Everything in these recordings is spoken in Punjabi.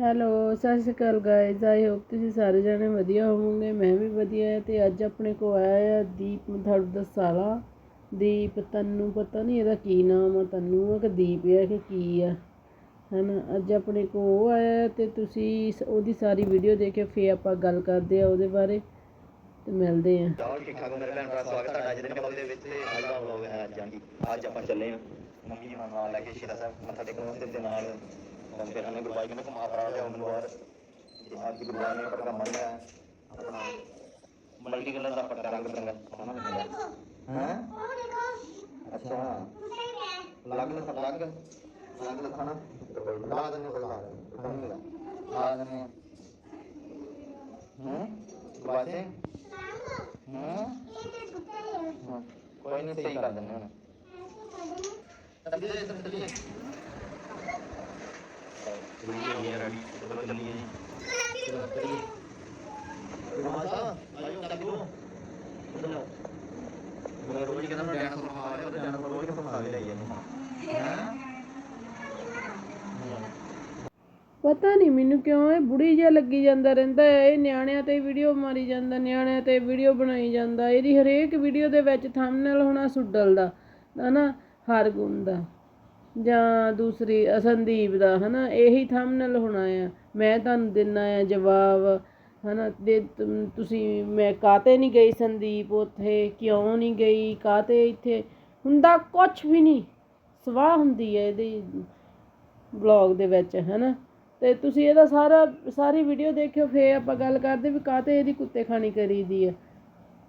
ਹੈਲੋ, ਸਤਿ ਸ਼੍ਰੀ ਅਕਾਲ ਗਾਇਜ਼ ਆਈ ਹੋਪ ਤੁਸੀਂ ਸਾਰੇ ਜਣੇ ਵਧੀਆ ਹੋਵੋਗੇ, ਮੈਂ ਵੀ ਵਧੀਆ ਹੈ ਤੇ ਅੱਜ ਆਪਣੇ ਕੋ ਆਇਆ ਹੈ ਦੀਪ ਮਥੜ ਦਾ ਦੀਪ, ਤੈਨੂੰ ਪਤਾ ਨਹੀਂ ਇਹਦਾ ਕੀ ਨਾਮ ਆ, ਤੈਨੂੰ ਆ ਕਿ ਦੀਪ ਹੈ ਕਿ ਕੀ ਆ? ਹਨਾ, ਅੱਜ ਆਪਣੇ ਕੋ ਉਹ ਆਇਆ ਹੈ ਤੇ ਤੁਸੀਂ ਉਹਦੀ ਸਾਰੀ ਵੀਡੀਓ ਦੇਖਿਓ ਫੇਰ ਆਪਾਂ ਗੱਲ ਕਰਦੇ ਆ ਉਹਦੇ ਬਾਰੇ ਤੇ ਮਿਲਦੇ ਆ। ਠੀਕ ਠਾਕ ਮੇਰੇ ਭੈਣ ਭਰਾ, ਸਵਾਗਤ ਤੁਹਾਡਾ ਅੱਜ ਦੇ ਵਲੌਗ ਦੇ ਵਿੱਚ ਅੱਜ ਦਾ ਵਲੌਗ ਹੈ ਅੱਜ ਹਾਂਜੀ, ਅੱਜ ਆਪਾਂ ਚੱਲੇ ਹਾਂ। ਮੰਮੀ ਜੀ ਨਾਲ ਲੈ ਕੇ ਸ਼ੀਰਾ ਸਾਹਿਬ, ਮੱਥਾ ਟੇਕਣ ਵਾਸਤੇ ਤੇ ਨਾਲ ਫਿਰ ਹਨੇ ਗੁਰਬਾਈ ਕਹਿੰਦੇ ਘੁਮਾ ਫਰਾ ਲਿਆ ਮੈਨੂੰ ਬਾਹਰ। ਤੇ ਅੱਜ ਗੁਰਬਾਈ ਨੇ ਪਟਕਾ ਮੰਨਿਆ ਆਪਣਾ ਮਲਟੀ ਕਲਰ ਦਾ ਪਟਕਾ ਰੰਗ ਬਰੰਗਾ। ਸੋਹਣਾ ਲੱਗਦਾ ਹਾਂ? ਅੱਛਾ। ਲੱਗ ਲੱਗ ਲੱਗ ਲੱਗ ਲਖਾਣਾ। ਲਾ ਦਨੇ ਬਲਾ ਲਾ ਦਨੇ ਹੂੰ। ਬਾਜੇ ਹੂੰ? ਕੋਈ ਨਹੀਂ, ਸਹੀ ਕਰ ਦਿੰਦੇ ਹੁਣ। ਚੱਲੀਏ ਚੱਲੀਏ ਚੱਲੀਏ ਰੈਡੀ ਚਲੋ ਚੱਲੀਏ ਜੀ। ਚਲੋ ਚੱਲੀਏ ਮਾਤਾ ਆਇਓ ਚੱਲੋ ਚਲੋ ਮੈਂ ਰੋਜ਼ ਕਹਿੰਦਾ ਮੈਂ ਡਾਂਸ ਸਿਖਾ ਰਿਹਾ ਤੇ ਡਾਂਸ ਰੋਜ਼ ਸਿਖਾ ਕੇ ਲਈ ਜਾਂਦੇ ਹਾਂ? ਪਤਾ ਨਹੀਂ ਮੈਨੂੰ ਕਿਉਂ ਇਹ ਬੁੜੀ ਜਿਹਾ ਲੱਗੀ ਜਾਂਦਾ ਰਹਿੰਦਾ ਹੈ। ਇਹ ਨਿਆਣਿਆਂ ਤੇ ਵੀਡੀਓ ਮਾਰੀ ਜਾਂਦਾ, ਨਿਆਣਿਆਂ ਤੇ ਵੀਡੀਓ ਬਣਾਈ ਜਾਂਦਾ। ਇਹਦੀ ਹਰੇਕ ਵੀਡੀਓ ਦੇ ਵਿੱਚ ਥੰਬਨੇਲ ਹੋਣਾ ਸੁੱਡਲ ਦਾ, ਹਨਾ? ਹਰ ਗੁਣ ਦਾ। ਜਾਂ ਦੂਸਰੀ ਸੰਦੀਪ ਦਾ ਹੈ ਨਾ ਇਹੀ ਥੰਬਨੇਲ ਹੋਣਾ ਆ। ਮੈਂ ਤੁਹਾਨੂੰ ਦਿੰਦਾ ਆ ਜਵਾਬ, ਹਨਾ? ਦੇ ਤੁਮ- ਤੁਸੀਂ, ਮੈਂ ਕਾਤੇ ਨਹੀਂ ਗਈ ਸੰਦੀਪ ਉੱਥੇ? ਕਿਉਂ ਨਹੀਂ ਗਈ? ਕਾਤੇ ਇੱਥੇ? ਹੁੰਦਾ ਕੁਝ ਵੀ ਨਹੀਂ। ਸਵਾਹ ਹੁੰਦੀ ਹੈ ਇਹਦੀ ਬਲੌਗ ਦੇ ਵਿੱਚ ਹੈ ਨਾ ਤੇ ਤੁਸੀਂ ਇਹਦਾ ਸਾਰਾ, ਸਾਰੀ ਵੀਡੀਓ ਦੇਖਿਓ, ਫੇਰ ਆਪਾਂ ਗੱਲ ਕਰਦੇ ਵੀ ਕਾਤੇ ਇਹਦੀ ਕੁੱਤੇ ਖਾਣੀ ਕਰੀਦੀ ਆ।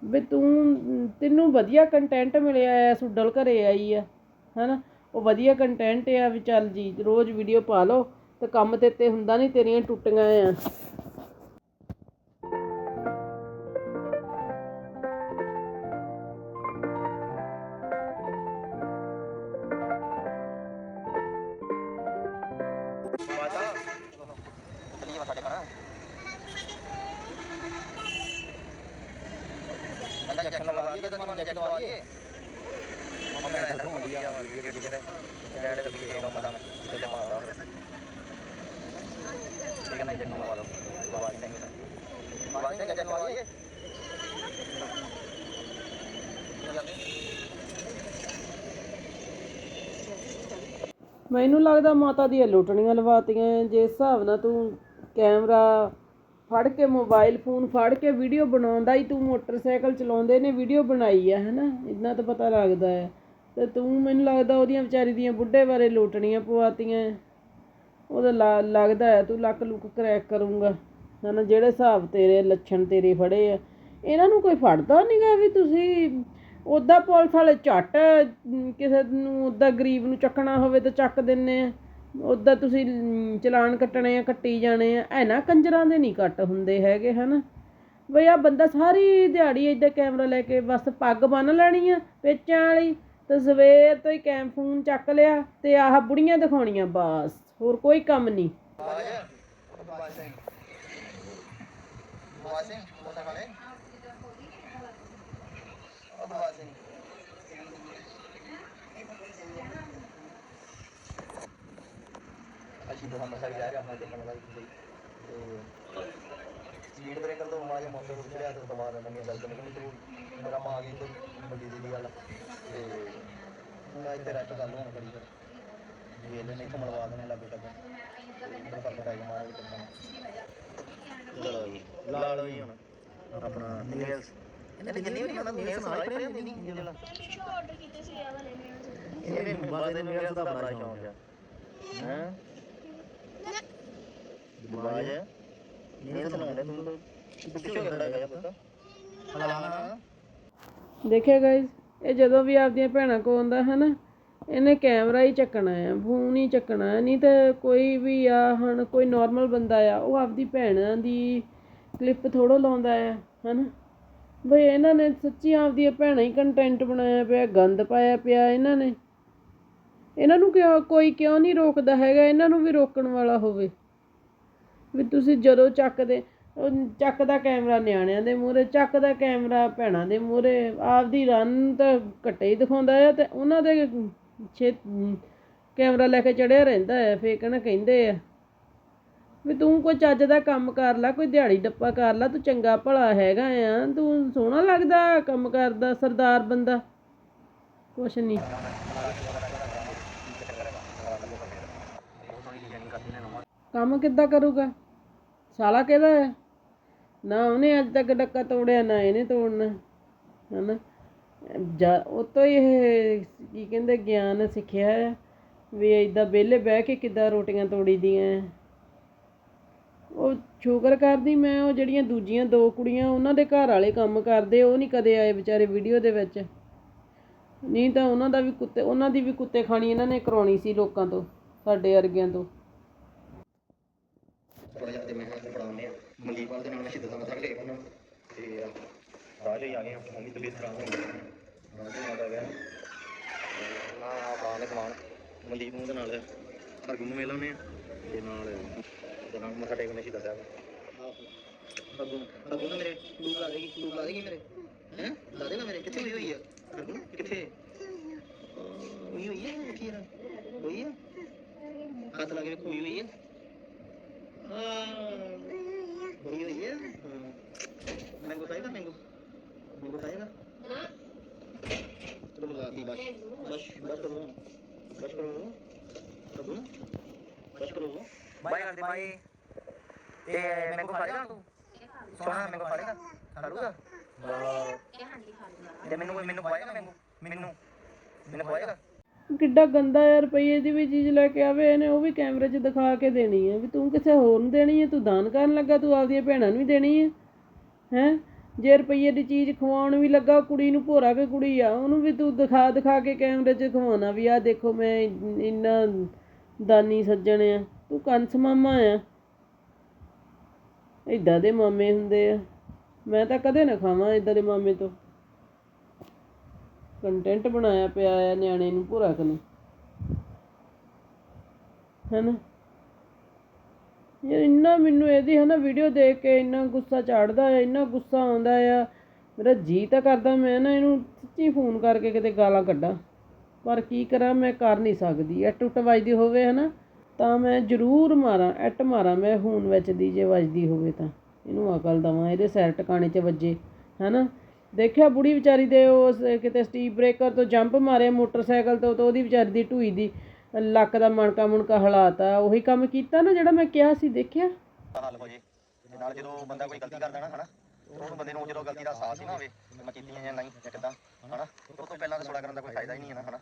ਵੀ ਤੂੰ, ਤੈਨੂੰ ਵਧੀਆ ਕੰਟੈਂਟ ਮਿਲਿਆ ਆ, ਸੁਡਲ ਘਰੇ ਆਈ ਆ, ਹੈਨਾ? ਉਹ ਵਧੀਆ ਕੰਟੈਂਟ ਆ ਵੀ ਚੱਲ ਜੀ, ਰੋਜ਼ ਵੀਡੀਓ ਪਾ ਲਓ, ਤੇ ਕੰਮ ਤੇ ਤੇ ਹੁੰਦਾ ਨਹੀਂ ਤੇਰੀਆਂ ਟੁੱਟੀਆਂ ਆ। ਮਾਤਾ ਲਵਾ ਲਈਏ ਮੈਨੂੰ ਲੱਗਦਾ ਮਾਤਾ ਦੀਆਂ ਲੁੱਟਣੀਆਂ ਲਵਾਤੀਆਂ ਜੇ ਹਿਸਾਬ ਨਾਲ ਤੂੰ ਕੈਮਰਾ ਫੜ ਕੇ ਮੋਬਾਈਲ ਫੋਨ ਫੜ ਕੇ ਵੀਡੀਓ ਬਣਾਉਂਦਾ ਹੀ ਤੂੰ ਮੋਟਰਸਾਈਕਲ ਚਲਾਉਂਦੇ ਨੇ, ਵੀਡੀਓ ਬਣਾਈ ਆ ਹਨਾ? ਇੰਨਾ ਤਾਂ ਪਤਾ ਲੱਗਦਾ ਹੈ ਅਤੇ ਤੂੰ ਮੈਨੂੰ ਲੱਗਦਾ ਉਹਦੀਆਂ ਵਿਚਾਰੀ ਦੀਆਂ ਬੁੱਢੇ ਬਾਰੇ ਲੁੱਟਣੀਆਂ ਪਵਾਤੀਆਂ। ਉਹਦਾ ਲਾ- ਲੱਗਦਾ ਹੈ ਤੂੰ ਲੱਕ ਲੁੱਕ ਕਰੈਕ ਕਰੂੰਗਾ। ਹੈ ਨਾ, ਜਿਹੜੇ ਹਿਸਾਬ ਤੇਰੇ ਲੱਛਣ ਤੇਰੇ ਫੜੇ ਆ, ਇਹਨਾਂ ਨੂੰ ਕੋਈ ਫੜਦਾ ਨਹੀਂਗਾ ਵੀ ਤੁਸੀਂ ਉੱਦਾਂ ਪੁਲਿਸ ਵਾਲੇ ਝੱਟ ਕਿਸੇ ਨੂੰ ਉੱਦਾਂ ਗਰੀਬ ਨੂੰ ਚੱਕਣਾ ਹੋਵੇ ਤਾਂ ਚੱਕ ਦਿੰਨੇ ਆ। ਉੱਦਾਂ ਤੁਸੀਂ ਚਲਾਨ ਕੱਟਣੇ ਆ, ਕੱਟੀ ਜਾਣੇ ਆ ਐਨਾ ਕੰਜਰਾਂ ਦੇ ਨਹੀਂ ਕੱਟ ਹੁੰਦੇ ਹੈਗੇ, ਹਨਾ? ਬਈ ਆ ਬੰਦਾ ਸਾਰੀ ਦਿਹਾੜੀ ਇੱਦਾਂ ਕੈਮਰਾ ਲੈ ਕੇ ਬਸ ਪੱਗ ਬੰਨ ਲੈਣੀ ਆ, ਪੇਚਾਂ ਵਾਲੀ ਤੇ ਸਵੇਰ ਤੋਂ ਹੀ ਕੈਮ ਫੋਨ ਚੱਕ ਲਿਆ ਤੇ ਆਹ ਬੁੜੀਆਂ ਦਿਖਾਉਣੀਆਂ ਬਸ, ਹੋਰ ਕੋਈ ਕੰਮ ਨਹੀਂ। ਅਸੀਂ ਤਾਂ ਹਮਸਾ ਜਾ ਰਹੇ ਹਾਂ ਦੇਖਣ ਵਾਲੀ ਤੇ ਸਪੀਡ ਬ੍ਰੇਕਰ ਤੋਂ ਮਾਰੇ ਮੋਟਰ ਉੱਤੇ ਚੜਿਆ ਤੇ ਤਮਾਰ ਨਵੀਂ ਗੱਲ ਨਿਕਲੀ ਤੇ ਮੇਰਾ ਮਾਂ ਗਈ ਤੇ ਇੱਥੇ ਰੱਖ ਗੱਲ ਹੋਣ ਕਰੀ ਫਿਰ। ਵੀ ਇਹਨੇ ਨਹੀਂ ਘੁੰਮਣਵਾ ਦੇਣੇ ਲੱਗੇ ਤੱਕ ਬੜਾ ਫ਼ਰਕ ਪੈ ਗਿਆ ਮਾਰਾ ਟੱਕਾ ਚਲੋ ਜੀ ਲਾ ਲਓ ਜੀ ਹੁਣ। ਆਪਣਾ ਨੇਲਸ ਇਹਨੇ ਜਿੰਨੀ ਵੀ ਹੁਣ ਨੇਲਸ ਨਾਲ ਹੀ ਹੁੰਦੀ ਨਹੀਂ ਜਿਹੜਾ। ਆਰਡਰ ਕੀਤੇ ਸੀ ਇਹ ਵਾਲੇ ਨੇ ਇਹਨੇ ਬਾਦ ਦੇ ਨੇਲਸ ਦਾ ਬੜਾ ਸ਼ੌਂਕ ਆ। ਹੈ? ਬਾਜ ਨੇਲਸ ਲਾਉਂਦੇ ਤੂੰ। ਪਿੱਛੇ ਹੋ ਗਿਆ ਗਿਆ ਪੁੱਤ? ਹਲਾ ਦੇਖਿਆ ਗਾਇਜ਼ ਇਹ ਜਦੋਂ ਵੀ ਆਪਦੀਆਂ ਭੈਣਾਂ ਕੋਲ ਆਉਂਦਾ ਹੈ ਨਾ ਇਹਨੇ ਕੈਮਰਾ ਹੀ ਚੱਕਣਾ ਆ ਫੋਨ ਹੀ ਚੱਕਣਾ ਨਹੀਂ ਤਾਂ ਕੋਈ ਵੀ ਆ, ਹੁਣ ਕੋਈ ਨੋਰਮਲ ਬੰਦਾ ਆ, ਉਹ ਆਪਦੀ ਭੈਣਾਂ ਦੀ ਕਲਿੱਪ ਥੋੜ੍ਹਾ ਲਾਉਂਦਾ ਆ ਹੈ ਨਾ ਬਈ ਇਹਨਾਂ ਨੇ ਸੱਚੀ ਆਪਦੀਆਂ ਭੈਣਾਂ ਹੀ ਕੰਟੈਂਟ ਬਣਾਇਆ ਪਿਆ, ਗੰਦ ਪਾਇਆ ਪਿਆ ਇਹਨਾਂ ਨੇ। ਇਹਨਾਂ ਨੂੰ ਕਿਉਂ, ਕੋਈ ਕਿਉਂ ਨਹੀਂ ਰੋਕਦਾ ਹੈਗਾ, ਇਹਨਾਂ ਨੂੰ ਵੀ ਰੋਕਣ ਵਾਲਾ ਹੋਵੇ। ਵੀ ਤੁਸੀਂ ਜਦੋਂ ਚੱਕਦੇ ਚੱਕਦਾ ਕੈਮਰਾ ਨਿਆਣਿਆਂ ਦੇ ਮੂਹਰੇ, ਚੱਕਦਾ ਕੈਮਰਾ ਭੈਣਾਂ ਦੇ ਮੂਹਰੇ, ਆਪਦੀ ਰਨ ਤਾਂ ਘੱਟੇ ਹੀ ਦਿਖਾਉਂਦਾ ਆ ਤੇ ਉਹਨਾਂ ਦੇ ਛੇ ਕੈਮਰਾ ਲੈ ਕੇ ਚੜਿਆ ਰਹਿੰਦਾ ਹੈ, ਫੇਰ ਕਹਿਣਾ ਕਹਿੰਦੇ ਆ ਵੀ ਤੂੰ ਕੋਈ ਚੱਜ ਦਾ ਕੰਮ ਕਰ ਲੈ, ਕੋਈ ਦਿਹਾੜੀ ਡੱਪਾ ਕਰ ਲੈ, ਤੂੰ ਚੰਗਾ ਭਲਾ ਹੈਗਾ ਆ, ਤੂੰ ਸੋਹਣਾ ਲੱਗਦਾ ਕੰਮ ਕਰਦਾ, ਸਰਦਾਰ ਬੰਦਾ। ਕੁਛ ਨਹੀਂ ਕੰਮ ਕਿੱਦਾਂ ਕਰੂਗਾ? ਸਾਲਾ ਕਿਹਦਾ ਹੈ? ਨਾ ਉਹਨੇ ਅੱਜ ਤੱਕ ਡੱਕਾ ਤੋੜਿਆ, ਨਾ ਇਹਨੇ ਤੋੜਨਾ, ਹਨਾ? ਜਾ, ਉਹ ਤੋਂ ਹੀ ਇਹ, ਕੀ ਕਹਿੰਦੇ, ਗਿਆਨ ਸਿੱਖਿਆ ਵੀ ਏਦਾਂ ਵਿਹਲੇ ਬਹਿ ਕੇ ਕਿੱਦਾਂ ਰੋਟੀਆਂ ਤੋੜੀ ਦੀਆਂ ਉਹ ਸ਼ੁਕਰ ਕਰਦੀ ਮੈਂ, ਉਹ ਜਿਹੜੀਆਂ ਦੂਜੀਆਂ ਦੋ ਕੁੜੀਆਂ ਉਹਨਾਂ ਦੇ ਘਰ ਵਾਲੇ ਕੰਮ ਕਰਦੇ, ਉਹ ਨਹੀਂ ਕਦੇ ਆਏ ਵਿਚਾਰੇ ਵੀਡੀਓ ਦੇ ਵਿੱਚ। ਨਹੀਂ ਤਾਂ ਉਹਨਾਂ ਦਾ ਵੀ ਕੁੱਤੇ, ਉਹਨਾਂ ਦੀ ਵੀ ਕੁੱਤੇ ਖਾਣੀ ਇਹਨਾਂ ਨੇ ਕਰਾਉਣੀ ਸੀ ਲੋਕਾਂ ਤੋਂ, ਸਾਡੇ ਅਰਗਿਆਂ ਤੋਂ। ਥੋੜਾ ਜਿਹਾ ਤੇ ਮੈਂ ਹੱਥ ਫੜਾਉਂਦੇ ਆ ਮਨਦੀਪ ਦੇ ਨਾਲ ਮੈਂ ਸਿੱਧਾ ਦਾ ਮੱਥਾ ਟੇਕ ਉਹਨਾਂ ਤੇ ਰਾਜੇ ਹੀ ਆ ਗਏ ਆ ਮੰਮੀ ਤਬੀਅਤ ਖਰਾਬ ਹੋ ਗਈ ਰਾਜੇ ਆ ਗਿਆ ਨਾ ਆ ਬਾਣੇ ਸਮਾਨ ਮਨਦੀਪ ਨੂੰ ਦੇ ਨਾਲ ਹਰਗੁਣ ਨੂੰ ਮਿਲ ਆਉਂਦੇ ਆ ਤੇ ਨਾਲ ਤੇ ਨਾਲ ਮੱਥਾ ਟੇਕਣੇ ਸਿੱਧਾ ਸਾਹਿਬ ਹਰਗੁਣ ਹਰਗੁਣ ਨਾ ਮੇਰੇ ਲੂਕ ਲਾ ਦੇਗੀ ਲੂਕ ਲਾ ਦੇਗੀ ਮੇਰੇ ਹੈ ਲਾ ਦੇਗਾ ਮੇਰੇ ਕਿੱਥੇ ਹੋਈ ਹੋਈ ਆ ਹਰਗੁਣ ਕਿੱਥੇ ਅਹ ਹੋਈ ਹੋਈ ਹੈ ਕਿੱਥੇ ਆ ਹੋਈ ਹੈ ਹੱਥ ਲਾ ਕੇ ਵੇਖੋ, ਹੋਈ ਹੋਈ ਹੈ ਹੋਈ ਹੋਈ ਹੈ ਮੈਂਗੋ ਖਾਏਗਾ ਮੈਂਗੋ ਖਾ ਲੇਗਾ ਖਾ ਲੂਗਾ? ਤੇ ਮੈਨੂੰ ਮੈਨੂੰ ਖਵਾਏਗਾ ਮੈਨੂੰ? ਮੈਨੂੰ ਖਵਾਏਗਾ? ਕਿੱਡਾ ਗੰਦਾ ਯਾਰ ਰੁਪਈਏ ਦੀ ਵੀ ਚੀਜ਼ ਲੈ ਕੇ ਆਵੇ ਇਹਨੇ ਉਹ ਵੀ ਕੈਮਰੇ 'ਚ ਦਿਖਾ ਕੇ ਦੇਣੀ ਹੈ ਵੀ ਤੂੰ ਕਿਸੇ ਹੋਰ ਨੂੰ ਦੇਣੀ ਹੈ ਤੂੰ ਦਾਨ ਕਰਨ ਲੱਗਾ ਤੂੰ ਆਪਦੀਆਂ ਭੈਣਾਂ ਨੂੰ ਵੀ ਦੇਣੀ ਹੈ ਹੈ? ਜੇ ਰੁਪਈਏ ਦੀ ਚੀਜ਼ ਖਵਾਉਣ ਵੀ ਲੱਗਾ ਕੁੜੀ ਨੂੰ ਭੋਰਾ ਕੇ ਕੁੜੀ ਆ, ਉਹਨੂੰ ਵੀ ਤੂੰ ਦਿਖਾ ਦਿਖਾ ਕੇ ਕੈਮਰੇ 'ਚ ਖਵਾਉਣਾ ਵੀ ਆ ਦੇਖੋ ਮੈਂ ਇੰਨਾ ਦਾਨੀ ਸੱਜਣ ਆ, ਤੂੰ ਕੰਸ ਮਾਮਾ ਆ। ਏਦਾਂ ਦੇ ਮਾਮੇ ਹੁੰਦੇ ਆ। ਮੈਂ ਤਾਂ ਕਦੇ ਨਾ ਖਾਵਾਂ ਏਦਾਂ ਦੇ ਮਾਮੇ ਤੋਂ। ਕੰਟੈਂਟ ਬਣਾਇਆ ਪਿਆ ਆ ਨਿਆਣੇ ਨੂੰ ਭੁਰਕ ਨੂੰ ਹੈਨਾ? ਯਾਰ ਇੰਨਾ ਮੈਨੂੰ ਇਹਦੀ ਹੈ ਨਾ ਵੀਡੀਓ ਦੇਖ ਕੇ ਇੰਨਾ ਗੁੱਸਾ ਚੜਦਾ ਆ, ਇੰਨਾ ਗੁੱਸਾ ਆਉਂਦਾ ਆ। ਮੇਰਾ ਜੀਅ ਤਾਂ ਕਰਦਾ, ਮੈਂ ਨਾ ਇਹਨੂੰ ਸੱਚੀ ਫੋਨ ਕਰਕੇ ਕਿਤੇ ਗਾਲਾਂ ਕੱਢਾਂ। ਪਰ ਕੀ ਕਰਾਂ, ਮੈਂ ਕਰ ਨਹੀਂ ਸਕਦੀ। ਐਟ ਉੱਟ ਵੱਜਦੀ ਹੋਵੇ ਹੈ ਨਾ ਤਾਂ ਮੈਂ ਜ਼ਰੂਰ ਮਾਰਾਂ, ਐਟ ਮਾਰਾਂ ਮੈਂ ਫੋਨ ਵਿੱਚ ਦੀ, ਜੇ ਵੱਜਦੀ ਹੋਵੇ ਤਾਂ। ਇਹਨੂੰ ਅਕਲ ਦਵਾਂ, ਇਹਦੇ ਸਿਰ ਟਿਕਾਣੇ 'ਚ ਵੱਜੇ ਹੈ ਨਾ ਦੇਖਿਆ ਬੁੜੀ ਵਿਚਾਰੀ ਦੇ ਉਸ ਕਿਤੇ ਸਟੀਪ ਬ੍ਰੇਕਰ ਤੋਂ ਜੰਪ ਮਾਰਿਆ, ਮੋਟਰਸਾਈਕਲ ਤੋਂ, ਤਾਂ ਉਹਦੀ ਵਿਚਾਰੀ ਦੀ ਢੂਈ ਦੀ। ਲੱਕ ਦਾ ਮਣਕਾ ਮੁਣਕਾ ਹਲਾਤਾ, ਉਹੀ ਕੰਮ ਕੀਤਾ ਨਾ ਜਿਹੜਾ ਮੈਂ ਕਿਹਾ ਸੀ, ਦੇਖਿਆ? ਹੱਲ ਹੋ ਜੇ। ਤੇ ਨਾਲ ਜਦੋਂ ਬੰਦਾ ਕੋਈ ਗਲਤੀ ਕਰਦਾ ਨਾ ਹਨਾ? ਉਹ ਬੰਦੇ ਨੂੰ ਜਦੋਂ ਗਲਤੀ ਦਾ ਅਹਿਸਾਸ ਹੀ ਨਾ ਹੋਵੇ ਕਿ ਮੈਂ ਕੀਤੀਆਂ ਜਾਂ ਨਹੀਂ, ਜਾਂ ਕਿੱਦਾਂ, ਹਨਾ? ਉਹ ਤੋਂ ਪਹਿਲਾਂ ਤਾਂ ਥੋੜਾ ਕਰਨ ਦਾ ਕੋਈ ਫਾਇਦਾ ਹੀ ਨਹੀਂ ਹੈ ਨਾ, ਹਨਾ?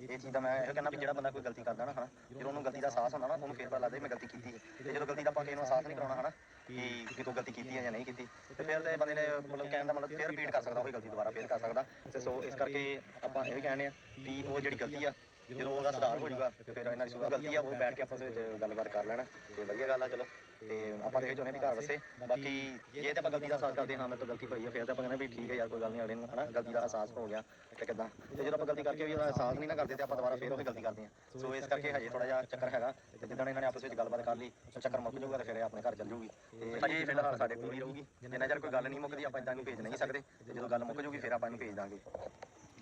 ਇਹ ਚੀਜ਼ ਦਾ ਮੈਂ ਇਹ ਕਹਿੰਦਾ ਵੀ ਜਿਹੜਾ ਬੰਦਾ ਕੋਈ ਗਲਤੀ ਕਰਦਾ ਨਾ, ਹਨਾ? ਜਦੋਂ ਉਹਨੂੰ ਗਲਤੀ ਦਾ ਅਹਿਸਾਸ ਹੁੰਦਾ ਨਾ, ਉਹਨੂੰ ਫੇਰ ਪਤਾ ਲੱਗਦਾ ਮੈਂ ਗਲਤੀ ਕੀਤੀ ਹੈ ਤੇ ਜਦੋਂ ਗਲਤੀ ਦਾ ਆਪਾਂ ਕਿਸੇ ਨੂੰ ਅਹਿਸਾਸ ਨਹੀਂ ਕਰਾਉਣਾ, ਹਨਾ? ਕਿ ਕਿ ਗਲਤੀ ਕੀਤੀ ਹੈ ਜਾਂ ਨਹੀਂ ਕੀਤੀ, ਤੇ ਫਿਰ ਤੇ ਬੰਦੇ ਨੇ ਮਤਲਬ ਕਹਿਣ ਦਾ ਮਤਲਬ ਫੇਰ ਰਿਪੀਟ ਕਰ ਸਕਦਾ, ਉਹੀ ਗਲਤੀ ਦੁਬਾਰਾ ਫੇਰ ਕਰ ਸਕਦਾ। ਤੇ ਸੋ ਇਸ ਕਰਕੇ ਆਪਾਂ ਇਹ ਕਹਿੰਦੇ ਆ ਵੀ ਉਹ ਜਿਹੜੀ ਗਲਤੀ ਆ ਜਦੋਂ ਉਹਦਾ ਸੁਧਾਰ ਹੋ ਜਾਊਗਾ, ਫਿਰ ਇਹਨਾਂ ਦੀ ਸੁਧਾਰ ਗਲਤੀ ਆ, ਉਹ ਬੈਠ ਕੇ ਆਪਸ ਵਿੱਚ ਗੱਲਬਾਤ ਕਰ ਲੈਣਾ। ਤੇ ਵਧੀਆ ਗੱਲ ਆ, ਚਲੋ। ਤੇ ਆਪਾਂ ਤੇ ਚਾਹੁੰਦੇ ਵੀ ਘਰ ਵਸੇ। ਬਾਕੀ ਜੇ ਤੇ ਆਪਾਂ ਗਲਤੀ ਦਾ ਅਹਿਸਾਸ ਕਰਦੇ ਹਾਂ, ਮੇਰੇ ਤੋਂ ਗਲਤੀ ਹੋਈ ਹੈ ਫਿਰ ਤਾਂ ਆਪਾਂ ਕਹਿੰਦੇ ਵੀ ਠੀਕ ਹੈ ਯਾਰ, ਕੋਈ ਗੱਲ ਨਹੀਂ, ਅਗਲੇ ਹਨਾ, ਗਲਤੀ ਦਾ ਅਹਿਸਾਸ ਹੋ ਗਿਆ, ਤੇ ਕਿਦਾਂ? ਤੇ ਜਦੋਂ ਆਪਾਂ ਗਲਤੀ ਕਰਕੇ ਵੀ ਉਹਦਾ ਅਹਿਸਾਸ ਨਹੀਂ ਨਾ ਕਰਦੇ, ਤੇ ਆਪਾਂ ਦੁਬਾਰਾ ਫੇਰ ਉਹੀ ਗਲਤੀ ਕਰਦੇ ਹਾਂ। ਸੋ ਇਸ ਕਰਕੇ ਹਜੇ ਥੋੜਾ ਜਿਹਾ ਚੱਕਰ ਹੈਗਾ, ਤੇ ਜਿੱਦਾਂ ਇਹਨਾਂ ਨੇ ਆਪਸ ਵਿੱਚ ਗੱਲਬਾਤ ਕਰ ਲਈ ਚੱਕਰ ਮੁੱਕ ਜਾਊਗਾ, ਤੇ ਫਿਰ ਆਪਣੇ ਘਰ ਚੱਲ ਜਾਊਗੀ ਤੇ ਹਜੇ ਫਿਲਹਾਲ ਸਾਡੇ ਕੋਲ ਹੀ ਰਹੂਗੀ। ਜਿੰਨਾ ਚਿਰ ਕੋਈ ਗੱਲ ਨਹੀਂ ਮੁੱਕਦੀ, ਆਪਾਂ ਇਦਾਂ ਨੂੰ ਭੇਜ ਨਹੀਂ ਸਕਦੇ। ਤੇ ਜਦੋਂ ਗੱਲ ਮੁੱਕ ਜਾਊਗੀ ਫਿਰ ਆਪਾਂ ਇਹਨੂੰ ਭੇਜ ਦਾਂਗੇ।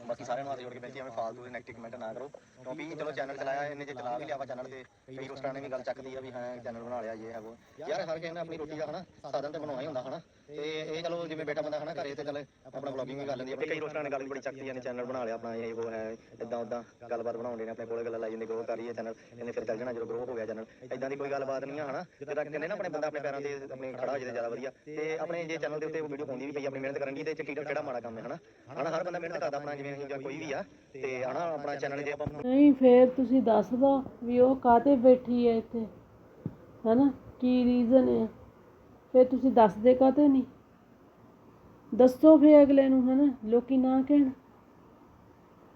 ਬਾਕੀ ਸਾਰਿਆਂ ਨੂੰ ਹੱਥ ਜੋੜ ਕੇ ਬੇਨਤੀ ਹੈ ਐਵੇਂ ਫਾਲਤੂ ਦੇ ਨੈਗੇਟਿਵ ਕਮੈਂਟ ਨਾ ਕਰੋ। ਕਿਉਂਕਿ ਚਲੋ ਚੈਨਲ ਚਲਾਇਆ ਇਹਨੇ ਜੇ ਚਲਾ ਵੀ ਲਿਆ ਵਾ ਚੈਨਲ ਤੇ ਕਈ ਦੋਸਤਾਂ ਨੇ ਵੀ ਗੱਲ ਚੱਕਦੀ ਆ ਵੀ ਹਾਂ ਚੈਨਲ ਬਣਾ ਲਿਆ ਇਹ ਹੈ ਉਹ ਯਾਰ ਹਰ ਕਿਸੇ ਨੇ ਆਪਣੀ ਰੋਟੀ ਦਾ ਹਨਾ ਸਾਧਨ ਤੇ ਬਣਾਉਣਾ ਹੀ ਹੁੰਦਾ ਹਨਾ। ਤੇ ਇਹ ਚਲੋ ਜਿਵੇਂ ਬੇਟਾ ਬੰਦਾ ਹਨਾ ਘਰੇ ਤੇ ਚੱਲ ਆਪਣਾ ਵਲੌਗਿੰਗ ਵੀ ਕਰ ਲੈਂਦੀ ਆ ਕਈ ਦੋਸਤਾਂ ਨੇ ਗੱਲ ਵੀ ਬੜੀ ਚੱਕਦੀ ਆ ਨੇ ਚੈਨਲ ਬਣਾ ਲਿਆ ਆਪਣਾ ਇਹ ਉਹ ਹੈ ਇਦਾਂ ਉਦਾਂ ਗੱਲਬਾਤ ਬਣਾਉਂਦੇ ਨੇ ਆਪਣੇ ਕੋਲੇ ਗੱਲਾਂ ਲਾਈ ਜਾਂਦੇ ਗਰੋ ਕਰ ਰਹੀ ਹੈ ਚੈਨਲ ਇਹਨੇ ਫਿਰ ਚੱਲ ਜਾਣਾ ਜਦੋਂ ਗਰੋ ਹੋ ਗਿਆ ਚੈਨਲ ਇਦਾਂ ਦੀ ਕੋਈ ਗੱਲਬਾਤ ਨਹੀਂ ਆ ਹਨਾ ਜਦੋਂ ਤੱਕ ਕਹਿੰਦੇ ਨਾ ਆਪਣੇ ਬੰਦਾ ਆਪਣੇ ਪੈਰਾਂ ਤੇ ਆਪਣੇ ਖੜਾ ਹੋ ਜਾਏ ਜ਼ਿਆਦਾ ਵਧੀਆ। ਤੇ ਆਪਣੇ ਜੇ ਚੈਨਲ ਦੇ ਉੱਤੇ ਵੀਡੀਓ ਪਾਉਂਦੀ ਵੀ ਪਈ ਆਪਣੀ ਮਿਹਨਤ ਕਰਨ ਦੀ ਤੇ ਕਿਹੜਾ ਕਿਹੜਾ ਮਾੜਾ ਕੰਮ ਹੈ ਹਨਾ। ਹਨਾ ਹਰ ਬੰਦਾ ਮਿਹਨਤ ਕਰਦਾ ਆਪਣਾ ਜਿਵੇਂ ਅਸੀਂ ਜਾਂ ਕੋਈ ਵੀ ਆ ਤੇ ਹਨਾ ਆਪਣਾ ਚੈਨਲ ਜੇ ਆਪਾਂ ਨਹੀਂ ਫੇਰ ਤੁਸੀਂ ਦੱਸ ਦੋ ਵੀ ਉਹ ਕਾਤੇ ਬੈਠੀ ਹੈ ਇੱਥੇ ਹੈਨਾ? ਕੀ ਰੀਜ਼ਨ ਹੈ ਫੇਰ ਤੁਸੀਂ ਦੱਸਦੇ ਕਾਤੇ ਨਹੀਂ? ਦੱਸੋ ਫੇਰ ਅਗਲੇ ਨੂੰ ਹੈਨਾ? ਲੋਕੀ ਨਾ ਕਹਿਣ।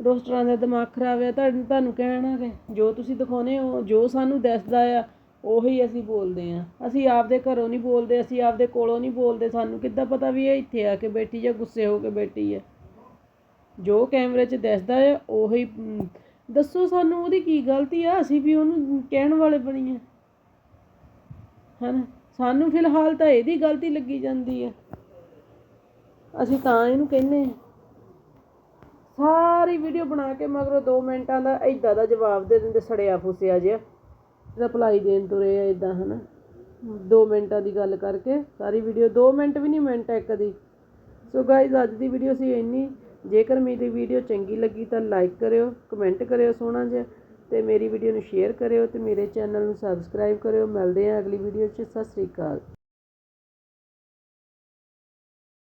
ਰੋਸਟਰਾਂ ਦਾ ਦਿਮਾਗ ਖਰਾਬ ਹੈ ਤੁਹਾਨੂੰ ਤੁਹਾਨੂੰ ਕਹਿਣਾ ਕਿ ਜੋ ਤੁਸੀਂ ਦਿਖਾਉਨੇ ਹੋ ਜੋ ਸਾਨੂੰ ਦਿਸਦਾ ਆ ਉਹੀ ਅਸੀਂ ਬੋਲਦੇ ਆ। ਅਸੀਂ ਆਪਦੇ ਘਰੋਂ ਨਹੀਂ ਬੋਲਦੇ ਅਸੀਂ ਆਪਦੇ ਕੋਲੋਂ ਨਹੀਂ ਬੋਲਦੇ ਸਾਨੂੰ ਕਿੱਦਾਂ ਪਤਾ ਵੀ ਇਹ ਇੱਥੇ ਆ ਕੇ ਬੈਠੀ ਜਾਂ ਗੁੱਸੇ ਹੋ ਕੇ ਬੈਠੀ ਹੈ ਜੋ ਕੈਮਰੇ 'ਚ ਦਿਸਦਾ ਆ ਉਹੀ ਦੱਸੋ ਸਾਨੂੰ ਉਹਦੀ ਕੀ ਗਲਤੀ ਆ? ਅਸੀਂ ਵੀ ਉਹਨੂੰ ਕਹਿਣ ਵਾਲੇ ਬਣੀਏ ਹਨ? ਸਾਨੂੰ ਫਿਲਹਾਲ ਤਾਂ ਇਹਦੀ ਗਲਤੀ ਲੱਗੀ ਜਾਂਦੀ ਆ। ਅਸੀਂ ਤਾਂ ਇਹਨੂੰ ਕਹਿੰਨੇ ਆ। ਸਾਰੀ ਵੀਡੀਓ ਬਣਾ ਕੇ ਮਗਰੋਂ 2 ਮਿੰਟਾਂ ਦਾ ਏਦਾਂ ਦਾ ਜਵਾਬ ਦੇ ਦਿੰਦੇ, ਸੜਿਆ ਫੁੱਸਿਆ ਜਿਹਾ। ਰਿਪਲਾਈ ਦੇਣ ਤੁਰੇ ਆ ਇਦਾਂ ਹਨਾ? 2 ਮਿੰਟਾਂ ਦੀ ਗੱਲ ਕਰਕੇ, ਸਾਰੀ ਵੀਡੀਓ 2 ਮਿੰਟ ਵੀ ਨਹੀਂ ਮਿੰਟ ਇੱਕ ਦੀ। ਸੋ ਗਾਇਜ਼ ਅੱਜ ਦੀ ਵੀਡੀਓ ਸੀ ਇੰਨੀ। ਜੇਕਰ ਮੇਰੀ ਵੀਡੀਓ ਚੰਗੀ ਲੱਗੀ ਤਾਂ ਲਾਈਕ ਕਰਿਓ, ਕਮੈਂਟ ਕਰਿਓ ਸੋਹਣਾ ਜਿਹਾ ਅਤੇ ਮੇਰੀ ਵੀਡੀਓ ਨੂੰ ਸ਼ੇਅਰ ਕਰਿਓ ਅਤੇ ਮੇਰੇ ਚੈਨਲ ਨੂੰ ਸਬਸਕ੍ਰਾਈਬ ਕਰਿਓ। ਮਿਲਦੇ ਹਾਂ ਅਗਲੀ ਵੀਡੀਓ 'ਚ। ਸਤਿ ਸ੍ਰੀ ਅਕਾਲ।